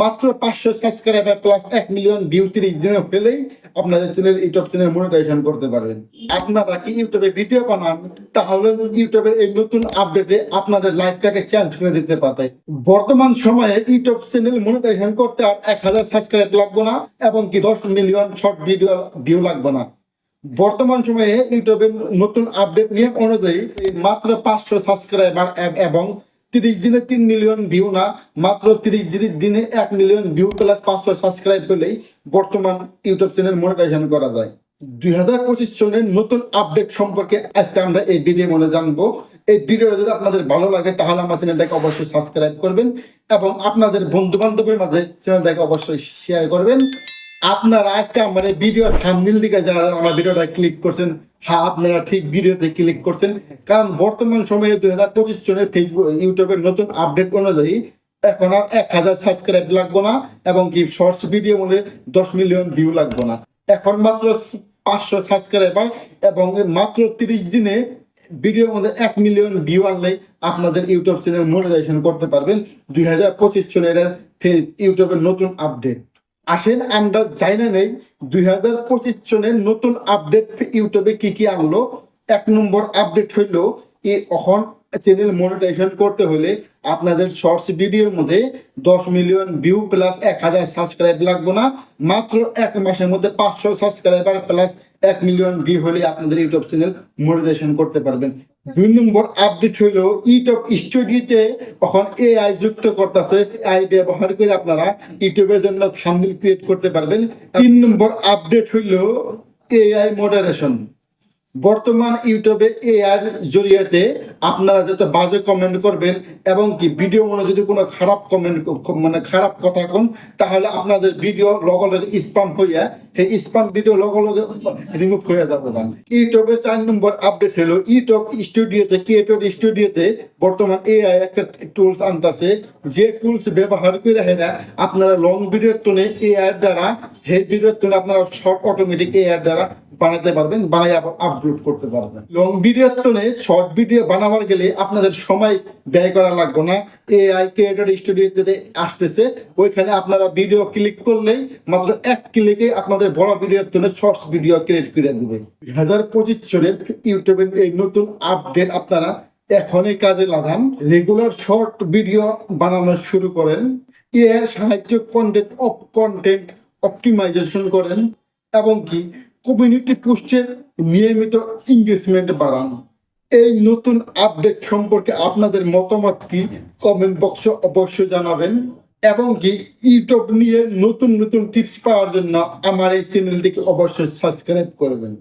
মাত্র পাঁচশো subscriber plus এক মিলিয়ন ভিউ তিরিশ দিনে হলেই আপনাদের চ্যানেল ইউটিউব চ্যানেল মনিটাইজেশন করতে পারবেন। আপনারা কি ইউটিউবে ভিডিও বানান, তাহলে ইউটিউবের এই নতুন আপডেটে আপনাদের লাইফটাকে চেঞ্জ করে দিতে পারবে। বর্তমান সময়ে ইউটিউব চ্যানেল মনিটাইজেশন করতে আর এক হাজার সাবস্ক্রাইব লাগবে না, এবং কি দশ মিলিয়ন শর্ট ভিডিও ভিউ লাগবে না। বর্তমান সময়ে ইউটিউবের নতুন আপডেট নিয়ম অনুযায়ী মাত্র পাঁচশো সাবস্ক্রাইবার এবং তিরিশ দিনে তিন মিলিয়ন ভিউ না, মাত্র তিরিশ দিনে এক মিলিয়ন ভিউ প্লাস পাঁচশো সাবস্ক্রাইব করলেই বর্তমান ইউটিউব চ্যানেল মনিটাইজেশন করা যায়। দুই হাজার পঁচিশ সনের নতুন আপডেট সম্পর্কে আজকে আমরা এই ভিডিও মনে জানব। এই ভিডিওটা যদি আপনাদের ভালো লাগে, তাহলে আমার চ্যানেলটাকে অবশ্যই সাবস্ক্রাইব করবেন এবং আপনাদের বন্ধু বান্ধবের মাঝে চ্যানেলটাকে অবশ্যই শেয়ার করবেন। আপনারা আজকে আমার এই ভিডিও থামনিল দিকে যারা আমার ভিডিওটা ক্লিক করছেন হ্যাঁ আপনারা ঠিক ভিডিওতে ক্লিক করছেন। কারণ বর্তমান সময়ে দুই হাজার পঁচিশ সনের ফেসবুক ইউটিউবের নতুন আপডেট অনুযায়ী এখন আর এক হাজার সাবস্ক্রাইব লাগবে না এবং কি শর্টস ভিডিও মনে দশ মিলিয়ন ভিউ লাগবে না। এখন মাত্র পাঁচশো সাবস্ক্রাইবার এবং মাত্র তিরিশ দিনে ভিডিওর মধ্যে এক মিলিয়ন ভিউ আনলে আপনাদের ইউটিউব চ্যানেল মনিটাইজেশন করতে পারবেন। দুই হাজার পঁচিশ সনের ইউটিউবের নতুন আপডেট আসেন, আমরা জানি নেই, দুই হাজার পঁচিশ সনের নতুন আপডেট ইউটিউবে কি কি আনলো। এক নম্বর আপডেট হইল এই এখন চ্যানেল মনিটাইজেশন করতে হলে আপনাদের শর্টস ভিডিওর মধ্যে দশ মিলিয়ন ভিউ প্লাস এক হাজার সাবস্ক্রাইব লাগবে না। মাত্র এক মাসের মধ্যে পাঁচশো সাবস্ক্রাইবার প্লাস এক মিলিয়ন ভিউ হলে আপনাদের ইউটিউব চ্যানেল মনিটাইজেশন করতে পারবেন। দুই নম্বর আপডেট হলো ইউটিউব স্টুডিওতে এখন এআই যুক্ত করতেছে। এআই ব্যবহার করে আপনারা ইউটিউবের জন্য থাম্বনেল ক্রিয়েট করতে পারবেন। তিন নম্বর আপডেট হলো এআই মডারেশন বর্তমান ইউটিউবে এআর জরিয়াতে আপনারা যত বাজে কমেন্ট করবেন এবং কি ভিডিও মনে যদি কোনো খারাপ কমেন্ট মানে খারাপ কথা কোন, তাহলে আপনাদের ভিডিও লগে লগে স্পাম হইয়া, সেই স্পাম ভিডিও লগে লগে রিমুভ হয়ে যাবে না ইউটিউবের চার নম্বর আপডেট হলো ইউটিউব স্টুডিওতে ক্রিয়েটর স্টুডিওতে বর্তমান এআই একটা টুলস আনতেছে, যে টুলস ব্যবহার করে হেরা আপনারা লং ভিডিওর তোনে এআই দ্বারা, সেই ভিডিওর তোনে আপনারা শর্ট অটোমেটিক এআই দ্বারা বানাতে পারবেন বানাই আবার আপলোড করতে পারবেন। লং ভিডিওর তোনে শর্ট ভিডিও বানাবার গেলে আপনাদের সময় ব্যয় করা লাগবে না। এআই ক্রিয়েটর স্টুডিওতে আসতেছে, ওইখানে আপনারা ভিডিও ক্লিক করলেই মাত্র এক ক্লিকে আপনাদের বড় ভিডিওর জন্য শর্টস ভিডিও ক্রিয়েট করে দেবে। দুই হাজার পঁচিশ সনের ইউটিউবের এই নতুন আপডেট আপনারা এখনই কাজে লাগান। রেগুলার শর্ট ভিডিও বানানো শুরু করেন। এর সাহায্য কন্টেন্ট অফ কন্টেন্ট অপটিমাইজেশন করেন। এবং কি কমিউনিটি পোস্টের নিয়মিত এঙ্গেজমেন্ট বাড়ানো। এই নতুন আপডেট সম্পর্কে আপনাদের মতামত কি কমেন্ট বক্সে অবশ্যই জানাবেন। এবং কি ইউটিউব নিয়ে নতুন নতুন টিপস পাওয়ার জন্য আমার এই চ্যানেলটিকে অবশ্যই সাবস্ক্রাইব করবেন।